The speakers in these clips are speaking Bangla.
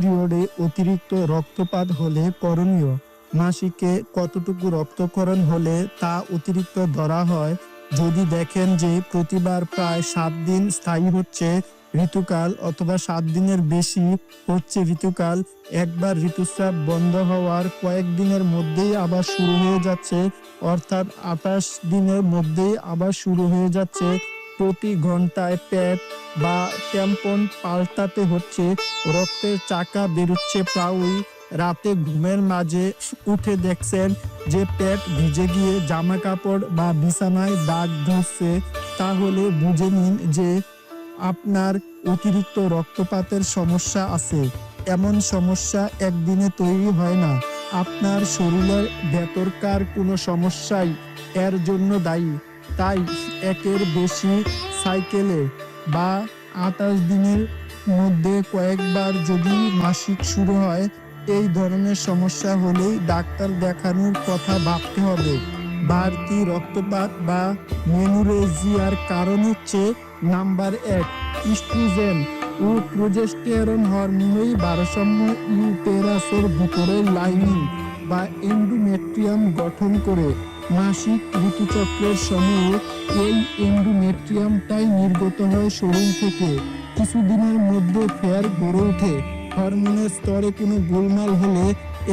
পিরিয়ডে অতিরিক্ত রক্তপাত হলে করণীয়। মাসিকে কতটুকু রক্তক্ষরণ হলে তা অতিরিক্ত ধরা হয়, যদি দেখেন যে প্রতিবার প্রায় সাত দিন স্থায়ী হচ্ছে ঋতুকাল অথবা সাত দিনের বেশি হচ্ছে ঋতুকাল, একবার ঋতুস্রাব বন্ধ হওয়ার কয়েকদিনের মধ্যেই আবার শুরু হয়ে যাচ্ছে, অর্থাৎ আঠাশ দিনের মধ্যেই আবার শুরু হয়ে যাচ্ছে প্রতি ঘন্টায় প্যাড বা ট্যাম্পন পাল্টাতে হচ্ছে, রক্তের চাকা বেরোচ্ছে প্রায়ই। রাতে ঘুমের মাঝে উঠে দেখছেন যে পেট ভিজে গিয়ে জামা কাপড় বা বিছানায় দাগ ধরছে। তাহলে বুঝে নিন যে আপনার অতিরিক্ত রক্তপাতের সমস্যা আছে। এমন সমস্যা একদিনে তৈরি হয় না। আপনার শরীরের ভেতরকার কোনো সমস্যাই এর জন্য দায়ী। তাই একের বেশি সাইকেলে বা আঠাশ দিনের মধ্যে কয়েকবার যদি মাসিক শুরু হয়, এই ধরনের সমস্যা হলেই ডাক্তার দেখানোর কথা ভাবতে হবে। বাড়তি রক্তপাত বা মেনুরেজিয়ার কারণ হচ্ছে নাম্বার এক, ইস্ট্রোজেন ও প্রোজেস্টেরন হরমোনই ভারসাম্য ইউটেরাসের ভিতরে লাইনিং বা এন্ডোমেট্রিয়াম গঠন করে। মাসিক ঋতুচক্রের সময়ে এই এন্ডোমেট্রিয়ামটাই নির্গত হয় শরীর থেকে। কিছুদিনের মধ্যে ফের গড়ে ওঠে। হরমোনের স্তরে কোনো গোলমাল হলে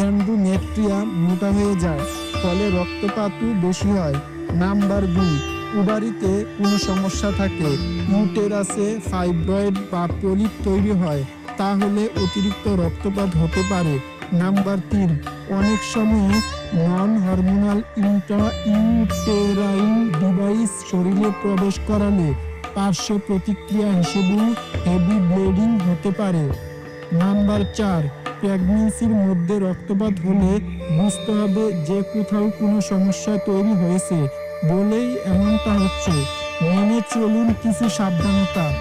এন্ডোমেট্রিয়াম মোটা হয়ে যায়, ফলে রক্তপাতও বেশি হয়। নাম্বার দুই, উবারিতে কোনো সমস্যা থাকে। ইউটেরাসে ফাইব্রয়েড বা পলিপ তৈরি হয়, তাহলে অতিরিক্ত রক্তপাত হতে পারে। নাম্বার তিন অনেক সময় নন হরমোনাল ইউটেরাইন ডিভাইস শরীরে প্রবেশ করালে পার্শ্ব প্রতিক্রিয়া হিসেবে হেভি ব্লিডিং হতে পারে। নাম্বার চার প্রেগনেন্সির মধ্যে রক্তপাত হলে বুঝতে হবে যে কোথাও কোনো সমস্যা তৈরি হয়েছে বলেই এমনটা হচ্ছে। মেনে চলুন কিছু সাবধানতা।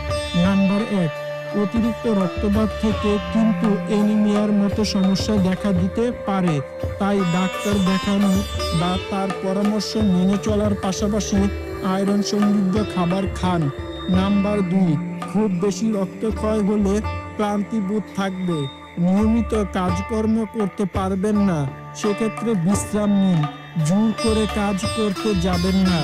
নাম্বার এক অতিরিক্ত রক্তপাত থেকে কিন্তু এনিমিয়ার মতো সমস্যা দেখা দিতে পারে। তাই ডাক্তার দেখানো বা তার পরামর্শ মেনে চলার পাশাপাশি আয়রন সমৃদ্ধ খাবার খান। নাম্বার দুই, খুব বেশি রক্তক্ষয় হলে ক্লান্তিবোধ থাকবে। নিয়মিত কাজকর্ম করতে পারবেন না, সেক্ষেত্রে বিশ্রাম নিন। জোর করে কাজ করতে যাবেন না।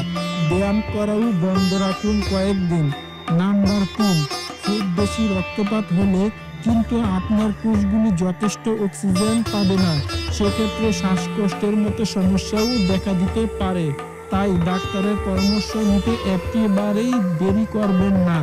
ব্যায়াম করাও বন্ধ রাখুন কয়েকদিন। নাম্বার তিন খুব বেশি রক্তপাত হলে কিন্তু আপনার কোষগুলি যথেষ্ট অক্সিজেন পাবে না। সেক্ষেত্রে শ্বাসকষ্টের মতো সমস্যাও দেখা দিতে পারে। তাই ডাক্তারের পরামর্শ নিতে একেবারেই দেরি করবেন না।